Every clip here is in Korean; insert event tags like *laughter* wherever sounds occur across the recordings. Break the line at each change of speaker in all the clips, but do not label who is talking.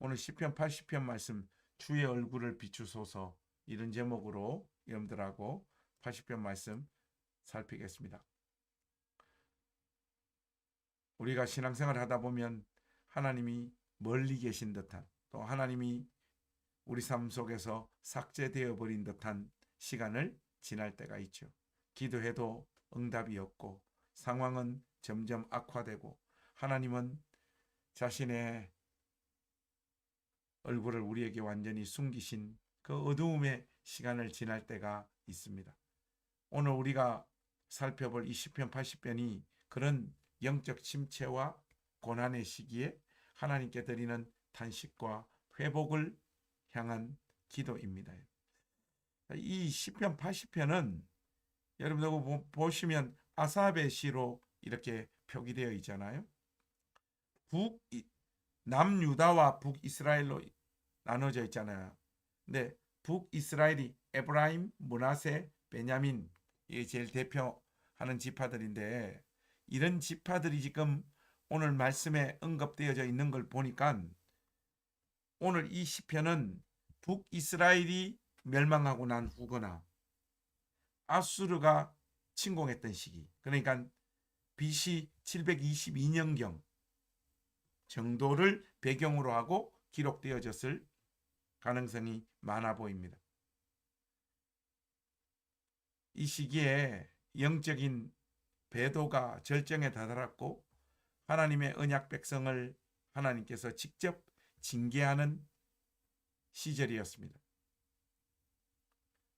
오늘 시편 80편 말씀 주의 얼굴을 비추소서 이런 제목으로 여러분들하고 80편 말씀 살피겠습니다. 우리가 신앙생활을 하다 보면 하나님이 멀리 계신 듯한 또 하나님이 우리 삶 속에서 삭제되어 버린 듯한 시간을 지날 때가 있죠. 기도해도 응답이 없고 상황은 점점 악화되고 하나님은 자신의 얼굴을 우리에게 완전히 숨기신 그 어두움의 시간을 지날 때가 있습니다. 오늘 우리가 살펴볼 이 시편 80편이 그런 영적 침체와 고난의 시기에 하나님께 드리는 단식과 회복을 향한 기도입니다. 이 시편 80편은 여러분들 보- 보시면 아삽의 시로 이렇게 표기되어 있잖아요. 북 남유다와 북이스라엘로 나눠져 있잖아요. 근데 북이스라엘이 에브라임, 문하세, 베냐민 이게 제일 대표하는 지파들인데 이런 지파들이 지금 오늘 말씀에 언급되어져 있는 걸 보니까 오늘 이 시편은 북이스라엘이 멸망하고 난 후거나 아수르가 침공했던 시기 그러니까 BC 722년경 정도를 배경으로 하고 기록되어졌을 가능성이 많아 보입니다. 이 시기에 영적인 배도가 절정에 다다랐고 하나님의 언약 백성을 하나님께서 직접 징계하는 시절이었습니다.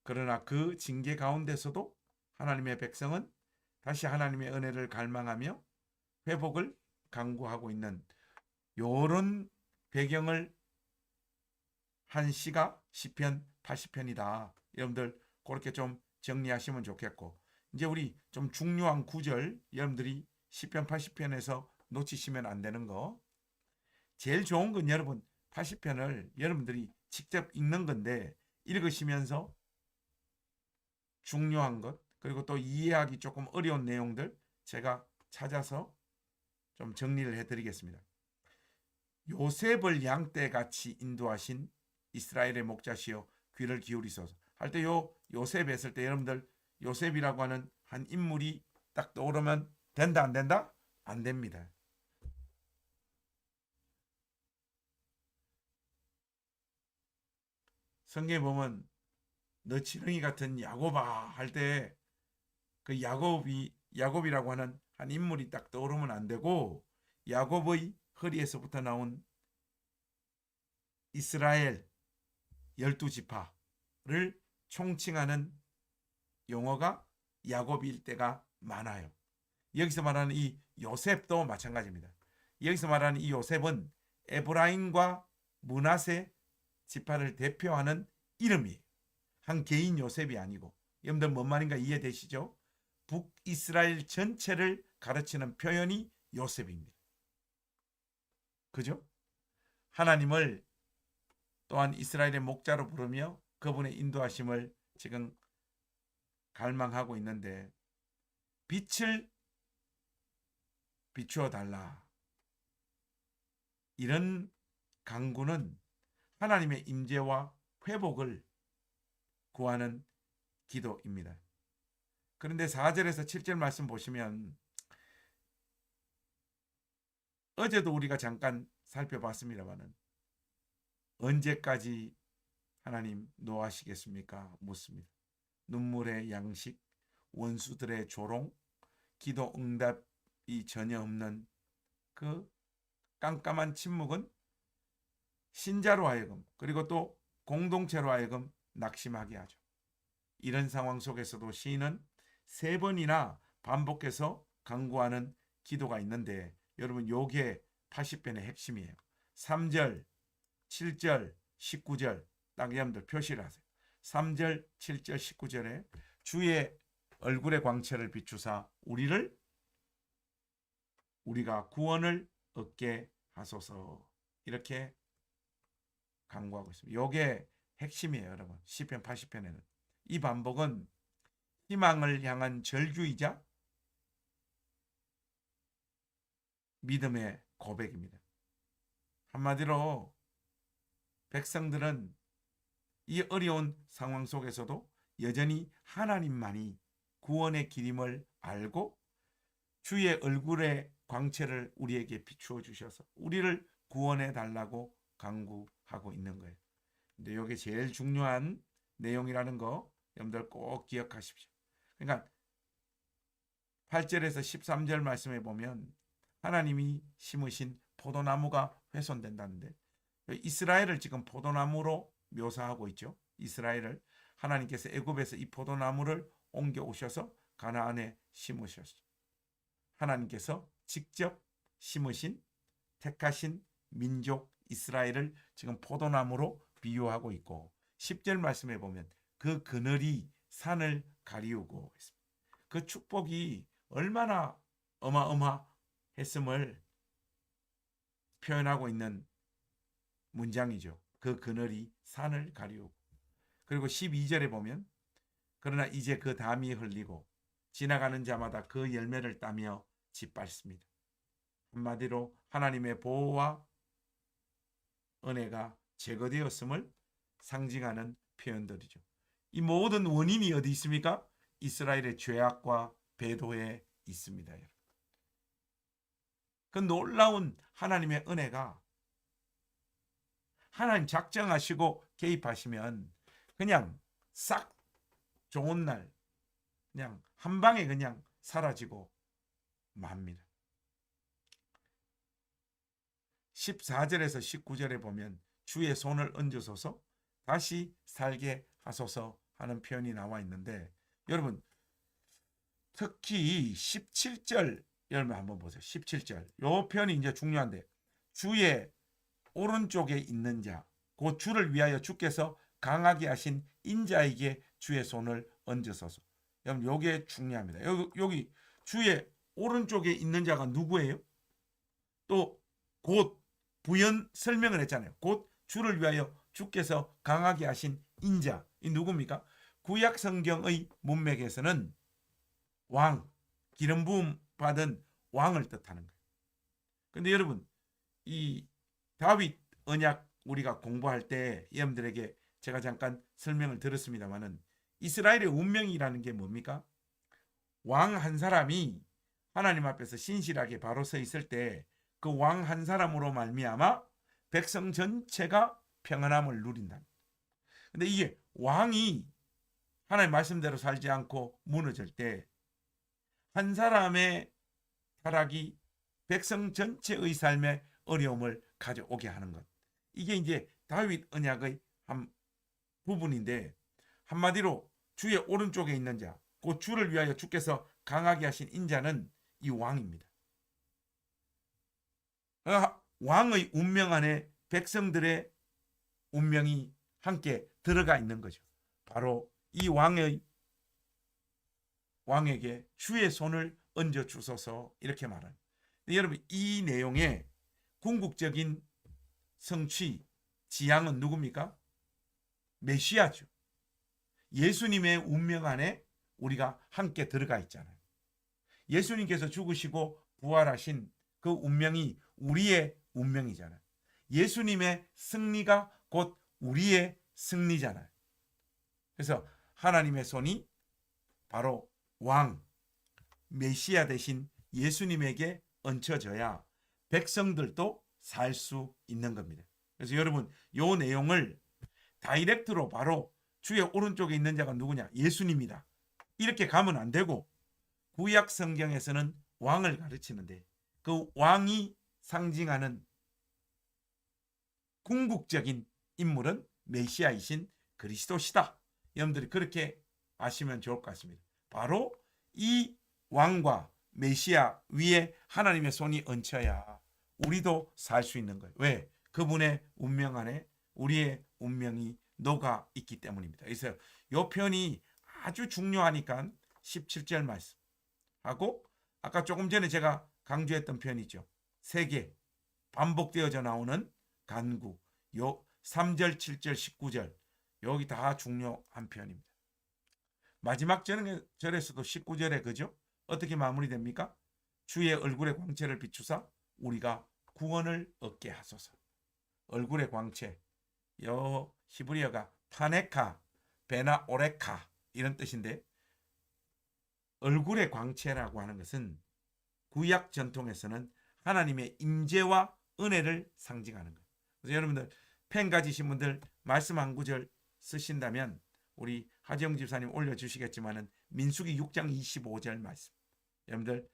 그러나 그 징계 가운데서도 하나님의 백성은 다시 하나님의 은혜를 갈망하며 회복을 강구하고 있는 요런 배경을 한 시가 시편 80편이다. 여러분들 그렇게 좀 정리하시면 좋겠고 이제 우리 좀 중요한 구절 여러분들이 시편 80편에서 놓치시면 안 되는 거 제일 좋은 건 여러분 80편을 여러분들이 직접 읽는 건데 읽으시면서 중요한 것 그리고 또 이해하기 조금 어려운 내용들 제가 찾아서 좀 정리를 해드리겠습니다. 요셉을 양떼같이 인도하신 이스라엘의 목자시여 귀를 기울이소서 할 때 요 요셉 했을 때 여러분들 요셉이라고 하는 한 인물이 딱 떠오르면 된다 안 된다? 안 됩니다. 성경에 보면 너 지렁이 같은 야곱아 할 때 그 야곱이 야곱이라고 하는 한 인물이 딱 떠오르면 안 되고 야곱의 허리에서부터 나온 이스라엘 열두 지파를 총칭하는 용어가 야곱일 때가 많아요. 여기서 말하는 이 요셉도 마찬가지입니다. 여기서 말하는 이 요셉은 에브라임과 문하세 지파를 대표하는 이름이에요. 한 개인 요셉이 아니고 여러분들 뭔 말인가 이해되시죠? 북이스라엘 전체를 가르치는 표현이 요셉입니다. 그죠? 하나님을 또한 이스라엘의 목자로 부르며 그분의 인도하심을 지금 갈망하고 있는데 빛을 비추어 달라. 이런 강구는 하나님의 임재와 회복을 구하는 기도입니다. 그런데 4절에서 7절 말씀 보시면 어제도 우리가 잠깐 살펴봤습니다만은 언제까지 하나님 노하시겠습니까? 묻습니다. 눈물의 양식, 원수들의 조롱, 기도 응답이 전혀 없는 그 깜깜한 침묵은 신자로 하여금 그리고 또 공동체로 하여금 낙심하게 하죠. 이런 상황 속에서도 시인은 세 번이나 반복해서 강구하는 기도가 있는데 여러분 요게 80편의 핵심이에요. 3절, 7절, 19절 딱 여러분들 표시를 하세요. 3절, 7절, 19절에 주의 얼굴의 광채를 비추사 우리를 우리가 구원을 얻게 하소서 이렇게 강구하고 있습니다. 요게 핵심이에요, 여러분. 시편 80편에는 이 반복은 희망을 향한 절규이자 믿음의 고백입니다. 한마디로 백성들은 이 어려운 상황 속에서도 여전히 하나님만이 구원의 길임을 알고 주의 얼굴의 광채를 우리에게 비추어 주셔서 우리를 구원해 달라고 강구하고 있는 거예요. 근데 이게 제일 중요한 내용이라는 거 여러분들 꼭 기억하십시오. 그러니까 8절에서 13절 말씀에 보면 하나님이 심으신 포도나무가 훼손된다는데 이스라엘을 지금 포도나무로 묘사하고 있죠. 이스라엘을 하나님께서 애굽에서 이 포도나무를 옮겨 오셔서 가나안에 심으셨죠. 하나님께서 직접 심으신 택하신 민족 이스라엘을 지금 포도나무로 비유하고 있고 10절 말씀에 보면 그 그늘이 산을 가리우고 있습니다. 그 축복이 얼마나 어마어마했음을 표현하고 있는 문장이죠. 그 그늘이 산을 가리우고 그리고 12절에 보면 그러나 이제 그 담이 흘리고 지나가는 자마다 그 열매를 따며 짓밟습니다. 한마디로 하나님의 보호와 은혜가 제거되었음을 상징하는 표현들이죠. 이 모든 원인이 어디 있습니까? 이스라엘의 죄악과 배도에 있습니다. 여러분. 그 놀라운 하나님의 은혜가 하나님 작정하시고 개입하시면 그냥 싹 좋은 날 그냥 한 방에 그냥 사라지고 맙니다. 14절에서 19절에 보면 주의 손을 얹으소서 다시 살게 하소서 하는 표현이 나와 있는데 여러분 특히 17절 여러분 한번 보세요. 17절 요 표현이 이제 중요한데 주의 오른쪽에 있는 자, 곧 주를 위하여 주께서 강하게 하신 인자에게 주의 손을 얹으소서. 여러분 요게 중요합니다. 여기, 여기 주의 오른쪽에 있는 자가 누구예요? 또 곧 부연 설명을 했잖아요. 곧 주를 위하여 주께서 강하게 하신 인자. 이 누굽니까? 구약 성경의 문맥에서는 왕, 기름 부음 받은 왕을 뜻하는 거예요. 근데 여러분, 이 다윗 언약 우리가 공부할 때 여러분들에게 제가 잠깐 설명을 드렸습니다만은 이스라엘의 운명이라는 게 뭡니까? 왕 한 사람이 하나님 앞에서 신실하게 바로 서 있을 때 그 왕 한 사람으로 말미암아 백성 전체가 평안함을 누린다. 근데 이게 왕이 하나님 말씀대로 살지 않고 무너질 때 한 사람의 타락이 백성 전체의 삶에 어려움을 가져오게 하는 것. 이게 이제 다윗 언약의 한 부분인데 한마디로 주의 오른쪽에 있는 자, 곧 주를 위하여 주께서 강하게 하신 인자는 이 왕입니다. 아, 왕의 운명 안에 백성들의 운명이 함께 들어가 있는 거죠. 바로 이 왕의 왕에게 주의 손을 얹어 주소서 이렇게 말합니다. 여러분 이 내용의 궁극적인 성취 지향은 누굽니까? 메시아죠. 예수님의 운명 안에 우리가 함께 들어가 있잖아요. 예수님께서 죽으시고 부활하신 그 운명이 우리의 운명이잖아요. 예수님의 승리가 곧 우리의 승리잖아요. 그래서 하나님의 손이 바로 왕, 메시아 대신 예수님에게 얹혀져야 백성들도 살 수 있는 겁니다. 그래서 여러분, 요 내용을 다이렉트로 바로 주의 오른쪽에 있는 자가 누구냐? 예수님이다. 이렇게 가면 안 되고 구약 성경에서는 왕을 가르치는데 그 왕이 상징하는 궁극적인 인물은 메시아이신 그리스도시다. 여러분들이 그렇게 아시면 좋을 것 같습니다. 바로 이 왕과 메시아 위에 하나님의 손이 얹혀야 우리도 살 수 있는 거예요. 왜? 그분의 운명 안에 우리의 운명이 녹아 있기 때문입니다. 그래서 이 표현이 아주 중요하니까 17절 말씀 하고 아까 조금 전에 제가 강조했던 표현이죠. 세개 반복되어져 나오는 간구 요 3절, 7절, 19절 여기 다 중요한 표현입니다. 마지막 절에서도 19절에 그죠? 어떻게 마무리됩니까? 주의 얼굴의 광채를 비추사 우리가 구원을 얻게 하소서. 얼굴의 광채. 요 히브리어가 파네카, 베나 오레카 이런 뜻인데 얼굴의 광채라고 하는 것은 구약 전통에서는 하나님의 임재와 은혜를 상징하는 거예요. 그래서 여러분들 펜 가지신 분들 말씀 한 구절 쓰신다면 우리 하정 집사님 올려주시겠지만은 민수기 6장 25절 말씀 여러분들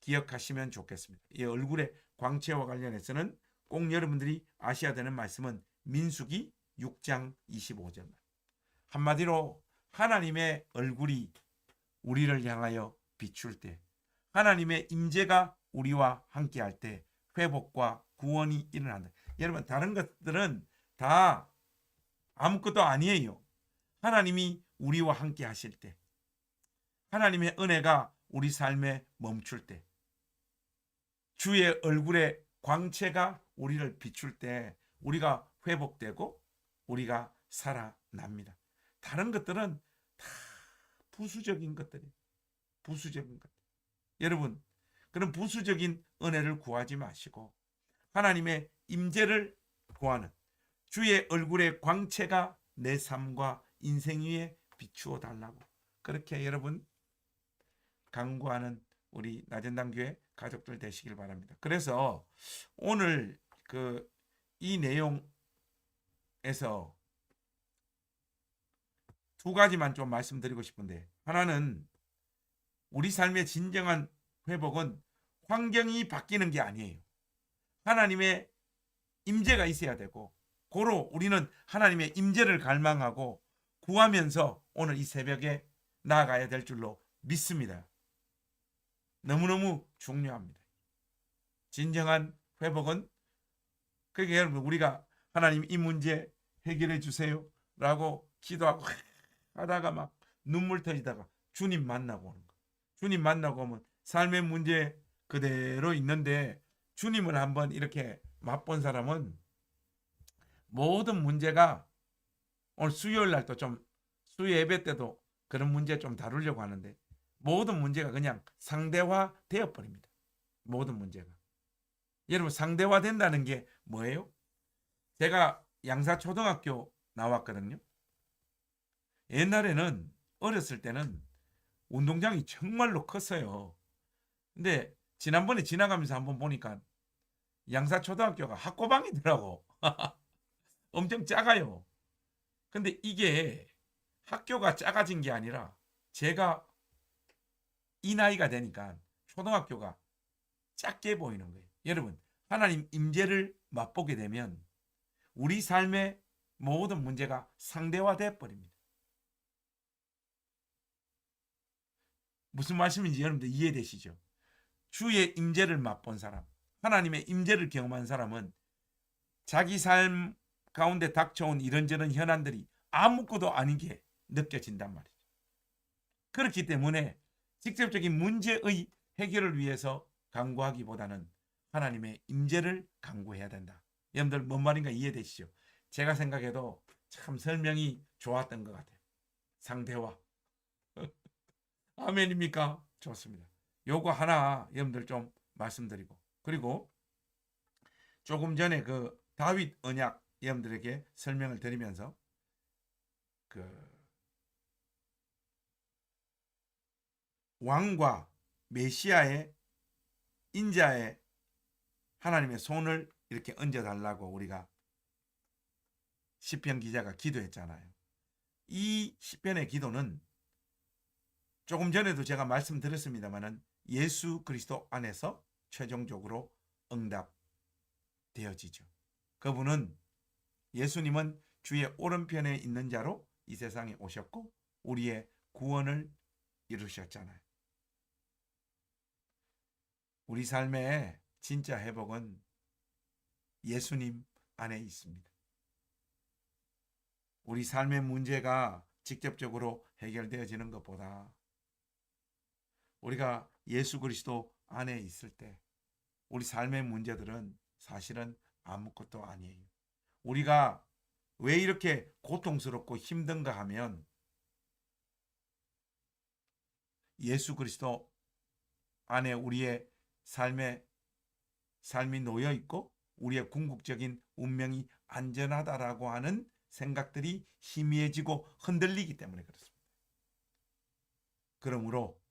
기억하시면 좋겠습니다. 이 얼굴의 광채와 관련해서는 꼭 여러분들이 아셔야 되는 말씀은 민수기 6장 25절 한마디로 하나님의 얼굴이 우리를 향하여 비출 때 하나님의 임재가 우리와 함께 할 때 회복과 구원이 일어난다. 여러분 다른 것들은 다 아무것도 아니에요. 하나님이 우리와 함께 하실 때 하나님의 은혜가 우리 삶에 멈출 때 주의 얼굴의 광채가 우리를 비출 때 우리가 회복되고 우리가 살아납니다. 다른 것들은 다 부수적인 것들이에요. 부수적인 것. 여러분, 그런 부수적인 은혜를 구하지 마시고 하나님의 임재를 구하는 주의 얼굴의 광채가 내 삶과 인생 위에 비추어 달라고 그렇게 여러분 강구하는 우리 나전당 교회 가족들 되시길 바랍니다. 그래서 오늘 그 이 내용에서 두 가지만 좀 말씀드리고 싶은데 하나는 우리 삶의 진정한 회복은 환경이 바뀌는 게 아니에요. 하나님의 임재가 있어야 되고 고로 우리는 하나님의 임재를 갈망하고 구하면서 오늘 이 새벽에 나아가야 될 줄로 믿습니다. 너무너무 중요합니다. 진정한 회복은 그게 여러분 우리가 하나님 이 문제 해결해 주세요 라고 기도하고 하다가 막 눈물 터지다가 주님 만나고 오는 거. 주님 만나고 오면 삶의 문제 그대로 있는데 주님을 한번 이렇게 맛본 사람은 모든 문제가 오늘 수요일 날도 좀 수요 예배 때도 그런 문제 좀 다루려고 하는데 모든 문제가 그냥 상대화 되어 버립니다. 모든 문제가. 여러분 상대화 된다는 게 뭐예요? 제가 양사 초등학교 나왔거든요. 옛날에는 어렸을 때는 운동장이 정말로 컸어요. 근데 지난번에 지나가면서 한번 보니까 양사 초등학교가 학고방이더라고. *laughs* 엄청 작아요. 근데 이게 학교가 작아진 게 아니라 제가 이 나이가 되니까 초등학교가 작게 보이는 거예요. 여러분, 하나님 임재를 맛보게 되면 우리 삶의 모든 문제가 상대화돼 버립니다. 무슨 말씀인지 여러분들 이해되시죠? 주의 임재를 맛본 사람, 하나님의 임재를 경험한 사람은 자기 삶 가운데 닥쳐온 이런저런 현안들이 아무것도 아닌 게 느껴진단 말이죠. 그렇기 때문에 직접적인 문제의 해결을 위해서 강구하기보다는 하나님의 임재를 강구해야 된다. 여러분들 뭔 말인가 이해되시죠? 제가 생각해도 참 설명이 좋았던 것 같아요. 상대와 *laughs* 아멘입니까? 좋습니다. 요거 하나 여러분들 좀 말씀드리고 그리고 조금 전에 그 다윗 언약 여러분들에게 설명을 드리면서 그 왕과 메시아의 인자의 하나님의 손을 이렇게 얹어 달라고 우리가 시편 기자가 기도했잖아요. 이 시편의 기도는 조금 전에도 제가 말씀드렸습니다만은 예수 그리스도 안에서 최종적으로 응답되어지죠. 그분은 예수님은 주의 오른편에 있는 자로 이 세상에 오셨고 우리의 구원을 이루셨잖아요. 우리 삶의 진짜 회복은 예수님 안에 있습니다. 우리 삶의 문제가 직접적으로 해결되어지는 것보다 우리가 예수 그리스도 안에 있을 때 우리 삶의 문제들은 사실은 아무것도 아니에요. 우리가 왜 이렇게 고통스럽고 힘든가 하면 예수 그리스도 안에 우리의 삶의 삶이 놓여 있고 우리의 궁극적인 운명이 안전하다라고 하는 생각들이 희미해지고 흔들리기 때문에 그렇습니다. 그러므로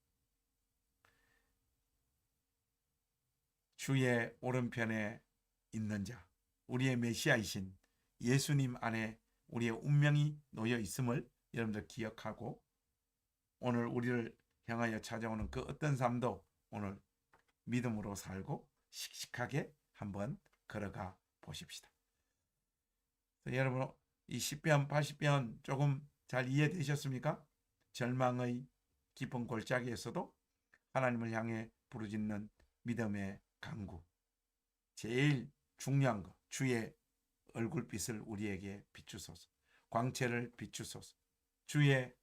주의 오른편에 있는 자, 우리의 메시아이신 예수님 안에 우리의 운명이 놓여 있음을 여러분들 기억하고 오늘 우리를 향하여 찾아오는 그 어떤 삶도 오늘 믿음으로 살고 씩씩하게 한번 걸어가 보십시다. 여러분 이 10편 80편 조금 잘 이해되셨습니까? 절망의 깊은 골짜기에서도 하나님을 향해 부르짖는 믿음의 강구. 제일 중요한 거 주의 얼굴빛을 우리에게 비추소서. 광채를 비추소서. 주의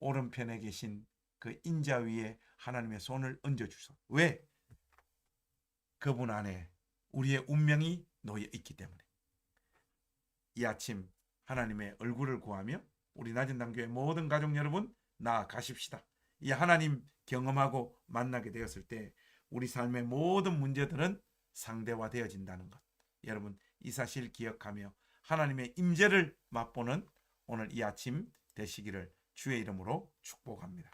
오른편에 계신 그 인자 위에 하나님의 손을 얹어 주소서. 왜? 그분 안에 우리의 운명이 놓여 있기 때문에. 이 아침 하나님의 얼굴을 구하며 우리 낮은 단교의 모든 가족 여러분 나아가십시다. 이 하나님 경험하고 만나게 되었을 때 우리 삶의 모든 문제들은 상대화 되어진다는 것. 여러분 이 사실 기억하며 하나님의 임재를 맛보는 오늘 이 아침 되시기를 주의 이름으로 축복합니다.